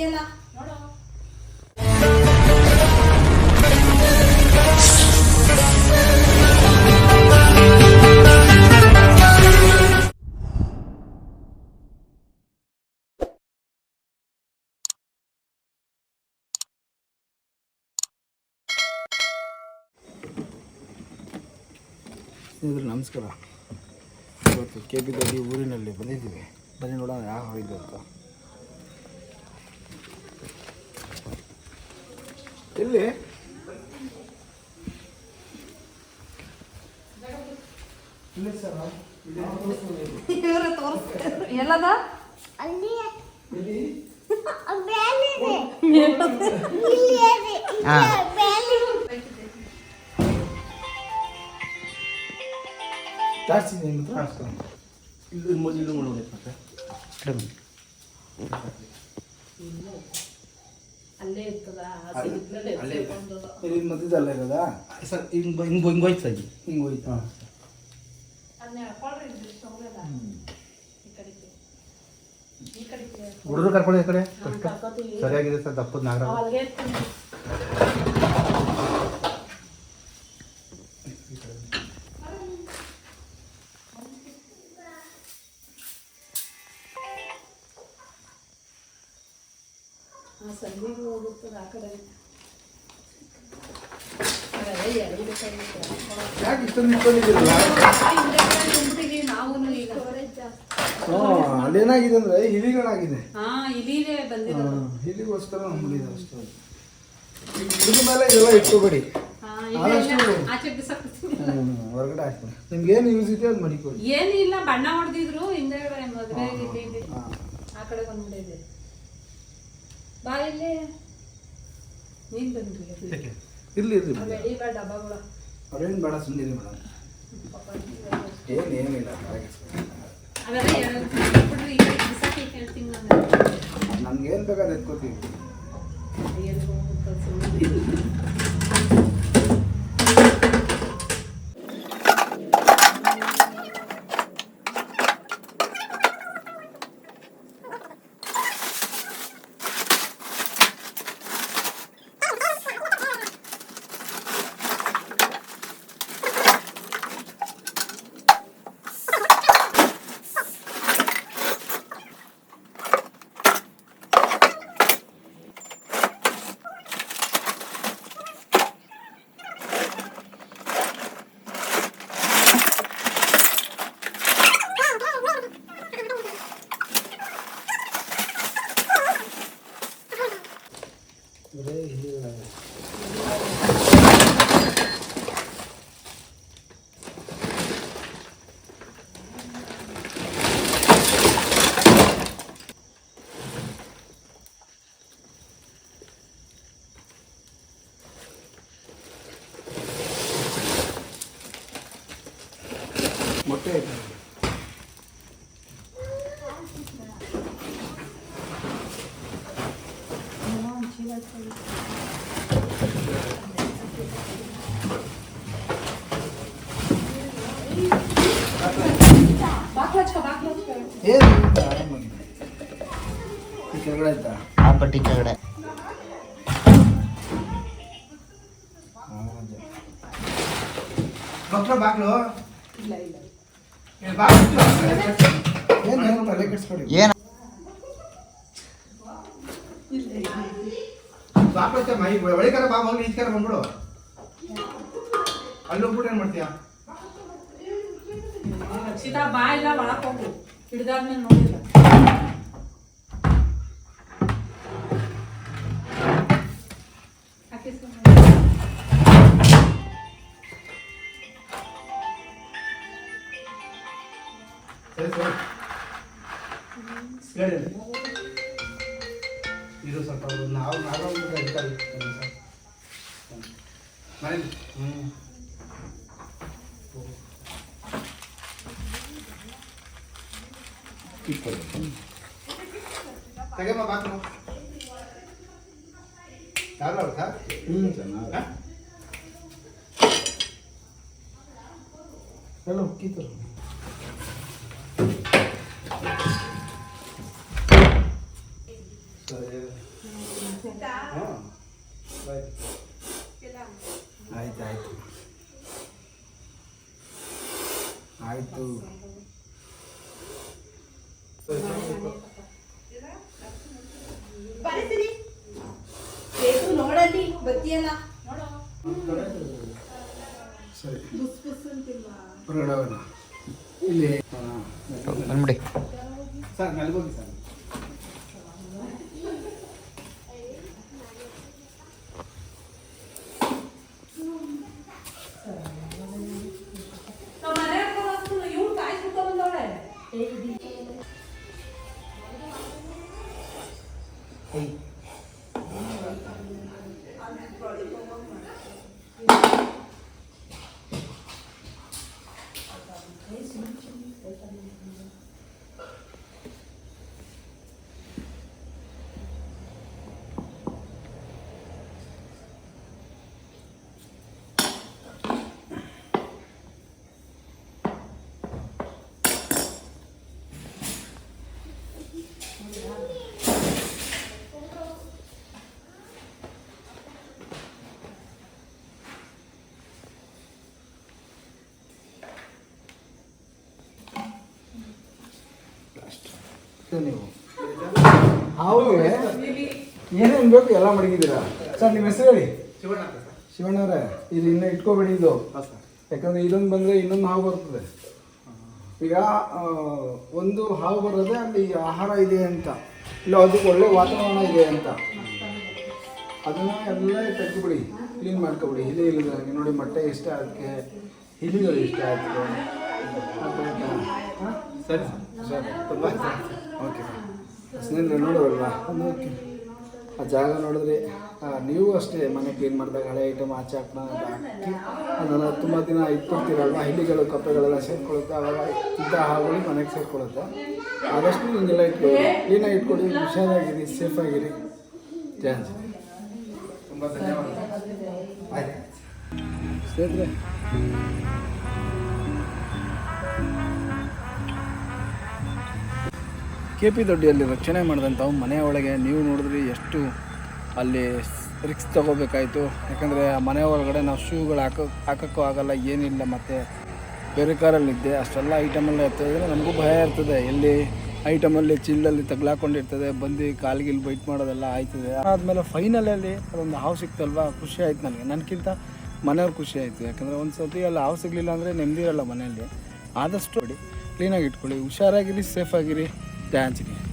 ನೋಡು. ಸ್ನೇಹಿತರೆ ನಮಸ್ಕಾರ. ಇವತ್ತು ಕೆ ಪಿ ದೊಡ್ಡಿ ಊರಿನಲ್ಲಿ ಬಂದಿದ್ದೀವಿ. ಬನ್ನಿ ನೋಡೋಣ ಯಾವ ಇದು ಅಂತ. ಎಲ್ಲಿ ಇಲ್ಲಿ ಸರ್ ಇವ್ರು ತೋರಿಸ್ತಾರೆ ಎಲ್ಲದ ಅಲ್ಲಿ ಎಲ್ಲಿ ಬೇಲಿದೆ ಇಲ್ಲಿ ಇದೆ ಬೇಲಿ ಜಾಸ್ತಿ ಇದೆ ನಿಮ್ಮ ಹತ್ರ? ಇಲ್ಲಿ ಮೊದಲು ಇಲ್ಲಿ ಮಾಡ್ಬೇಕು ಮತ್ತೆ ಅಲ್ಲೇ ಇರ್ತದ ಅಲ್ಲೇ. ಇದೆ. ಇಲ್ಲಿ ಮಧ್ಯದಲ್ಲ ಇರೋದಾ? ಸರ್ ಹಿಂಗೆ ಹಿಂಗೆ ಹಿಂಗೆ ಹೋಯ್ತು ಸರ್ ಹಿಂಗೆ ಹೋಯ್ತು? ಹಾಂ. ಹುಡುಗರು ಕರ್ಕೊಳ್ಳಿ ಈ ಕಡೆ. ಸರಿಯಾಗಿದೆ ಸರ್ ದಪ್ಪದ ನಾಗರ ಸಂದಿಗೆ ಹೋಗುತ್ತದೆ ಆ ಕಡೆ? ಯಾಕೆ ಇಷ್ಟೊಂದು ಇಟ್ಕೊಂಡಿದ್ದೀರಲ್ಲ ಅಲ್ಲೇನಾಗಿದೆ ಅಂದರೆ ಇಲಿಗಳಾಗಿದೆ. ಅಷ್ಟೇ. ಇದ್ರ ಮೇಲೆ ಇದೆಲ್ಲ ಇಟ್ಕೋಬೇಡಿ. ಹೊರಗಡೆ ಹಾಕ್ತೀನಿ ನಿಮ್ಗೆ ಏನು ಯೂಸ್ ಇದೆ ಅದು ಮಡಿಕೊಳ್ಳಿ. ಏನಿಲ್ಲ ಬಣ್ಣ ಹೊಡೆದಿದ್ರು ಹಿಂದೆ ಮದುವೆ ಆ ಕಡೆ ಬಂದ್ಬಿಟ್ಟಿದೆ. ಬಾ ಇಲ್ಲಿ ನೀನ್ ಬಂದ್ರಿ ಇರ್ಲಿ ಇರ್ಲಿ ರೆಡಿ ಬಾ ಡಬ್ಬಗಳು. ಅವ್ರೇನು ಬೇಡ ಸುಮ್ಮನೆ ಮೇಡಮ್. ಏನು ಏನಿಲ್ಲ ನಮ್ಗೆ ಏನು ಬೇಕಾದ್ರೆ ಎತ್ಕೋತೀವಿ ಎಲ್ಲಿ ಹೋಗ್ಬಿಟ್ಟು ಸುಮ್ನೆ. ಬರೇ ಇಲಿಗಳಾಗಿದೆ. ಮೊಟ್ಟೆ ಐತೆ ಬಾಕ್ಲು ಹಚ್ಕೊ ಬಾಕ್ಲು ಹಚ್ಕೊ ಏನು ಇಲ್ಲ, ಆರಾಮಾಗಿದೆ ಈ ಕೆಳಗಡೆ ಆಯ್ತಾ ಆ ಪಟ್ಟಿ ಕೆಳಗಡೆ ಡಾಕ್ಟ್ರ ಬಾಗ್ಲು ಇಲ್ಲ ಇಲ್ಲ. ಏ, ಬಾಗ್ಲು ಏನು ಏನು ತಲೆ ಕೆಡಿಸ್ಬೇಡಿ ಏನು ಹಚ್ಚ ಮೈ ಒಳಗರ ಬಾ ಹೋಗಿ ಈಚಕರ ಬಂದ್ಬಿಡು. ಅಲ್ಲಿ ಹೋಗ್ಬಿಟ್ಟು ಏನು ಮಾಡ್ತೀಯಾ? ರಕ್ಷಿತಾ ಬಾ ಇಲ್ಲ ಒಳಕ್ ಹೋಗು. ಹಿಡ್ದಾದ್ಮೇಲೆ ನೋಡಿಲ್ಲ ಸರಿ ಸರಿ. ಹೇಳಿ ಇದು ಸ್ವಲ್ಪ ನಾವು ನಾವು ಅಧಿಕಾರಿ ಸರ್ ಮನೇಲಿ ಹ್ಞೂ ತೆಗೆಮ್ಮ ಬಾಕ್ಲು ಯಾರು ಅವ್ರು ಸರ್ ಹ್ಞೂ ಚೆನ್ನಾಗಿ ಹಾಂ ಎಲ್ಲ ಆಯ್ತು ಆಯ್ತು. ಆಯಿತು. ನೋಡಲ್ಲಿ ಬತ್ತಿಯಲ್ಲ. ಸರಿ. ಹೊರಗಡೆ ಇಲ್ಲಿ ಸರ್ ನಲ್ಬೋಗಿ ಸರ್. eight ನೀವು? ಅವ್ರಿಗೆ ಏನೇನು ಬೇಕು ಎಲ್ಲ ಮಡಗಿದ್ದೀರಾ? ಸರ್ ನಿಮ್ಮ ಹೆಸರು ಹೇಳಿ? ಶಿವಣ್ಣವ್ರೆ ಇದು ಇನ್ನೂ ಇಟ್ಕೋಬೇಡಿ ಇದು. ಯಾಕಂದ್ರೆ ಇದೊಂದು ಬಂದರೆ ಇನ್ನೊಂದು ಹಾವು ಬರ್ತದೆ. ಈಗ ಒಂದು ಹಾವು ಬರೋದೆ ಅಲ್ಲಿ ಆಹಾರ ಇದೆ ಅಂತ. ಇಲ್ಲ ಅದಕ್ಕೆ ಒಳ್ಳೆ ವಾತಾವರಣ ಇದೆ ಅಂತ. ಅದನ್ನ ಎಲ್ಲ ತೆಗೆದುಬಿಡಿ. ಕ್ಲೀನ್ ಮಾಡ್ಕೊಬಿಡಿ. ಹಿಲಿ ಇಲ್ಲದ ನೋಡಿ ಮೊಟ್ಟೆ ಇಷ್ಟ ಅದಕ್ಕೆ ಹಿಲಿಗಳು ಇಷ್ಟ ಅದಕ್ಕೆ ಸರಿ ಸರ್. ಸರಿ. ತುಂಬ ಓಕೆ ಸ್ನೇಹಿತರೆ ನೋಡುವಲ್ವಾ? ಓಕೆ ಆ ಜಾಗ ನೋಡಿದ್ರೆ ನೀವು ಅಷ್ಟೇ ಮನೆ ಕ್ಲೀನ್ ಮಾಡಿದಾಗ ಹಳೆ ಐಟಮ್ ಆಚೆ ಹಾಕೋಣ ಅಂತ ಹಾಕಿ ಅದನ್ನು ತುಂಬ ದಿನ ಇಟ್ಟಿರ್ತೀರಲ್ವ ಹಳ್ಳಿಗಳು ಕಪ್ಪೆಗಳೆಲ್ಲ ಸೇರ್ಕೊಳ್ಳುತ್ತೆ. ಅವಾಗ ಇದ್ದ ಹಾಗೂ ಮನೆಗೆ ಸೇರ್ಕೊಳ್ಳುತ್ತೆ. ಆದಷ್ಟು ಹಿಂಗೆಲ್ಲ ಇಟ್ಕೊಳ್ಳಿ. ಕ್ಲೀನಾಗಿ ಇಟ್ಕೊಳ್ಳಿ. ಹುಷಾರಾಗಿರಿ. ಸೇಫಾಗಿರಿ ಆಂಜನೇಯ. ತುಂಬ ಧನ್ಯವಾದ ಆಯ್ತು. ಸ್ನೇಹಿತರೆ ಕೆ ಪಿ ದೊಡ್ಡಿಯಲ್ಲಿ ರಕ್ಷಣೆ ಮಾಡಿದಂಥವು ಮನೆಯ ಒಳಗೆ ನೀವು ನೋಡಿದ್ರಿ ಎಷ್ಟು ಅಲ್ಲಿ ರಿಕ್ಸ್ ತೊಗೋಬೇಕಾಯಿತು. ಯಾಕಂದರೆ ಆ ಮನೆ ಒಳಗಡೆ ನಾವು ಶೂಗಳು ಹಾಕೋ, ಹಾಕೋಕ್ಕೂ ಆಗೋಲ್ಲ, ಏನಿಲ್ಲ ಮತ್ತು ಬೇರೆ ಕಾರಲ್ಲಿ ಇದ್ದೆ. ಅಷ್ಟೆಲ್ಲ ಐಟಮಲ್ಲಿ ಇರ್ತದೆ. ನಮಗೂ ಭಯ ಇರ್ತದೆ. ಎಲ್ಲಿ ಐಟಮಲ್ಲಿ ಚಿಲ್ಲಲ್ಲಿ ತಗ್ಲಾಕೊಂಡಿರ್ತದೆ. ಬಂದು ಕಾಲ್ಗಿಲ್ ಬೈಟ್ ಮಾಡೋದೆಲ್ಲ ಆಯ್ತದೆ. ಆದಮೇಲೆ ಫೈನಲಲ್ಲಿ ಅದೊಂದು ಹಾವು ಸಿಕ್ತಲ್ವ? ಖುಷಿ ಆಯ್ತು ನನಗೆ. ನನಗಿಂತ ಮನೆಯವ್ರು ಖುಷಿ ಆಯಿತು. ಯಾಕಂದರೆ ಒಂದು ಸರ್ತಿ ಅಲ್ಲಿ ಹಾವು ಸಿಗಲಿಲ್ಲ ಅಂದರೆ ನೆಮ್ಮದಿರಲ್ಲ ಮನೆಯಲ್ಲಿ. ಆದಷ್ಟು ಕ್ಲೀನಾಗಿ ಇಟ್ಕೊಳ್ಳಿ. ಹುಷಾರಾಗಿರಿ ಸೇಫಾಗಿರಿ Dan's in.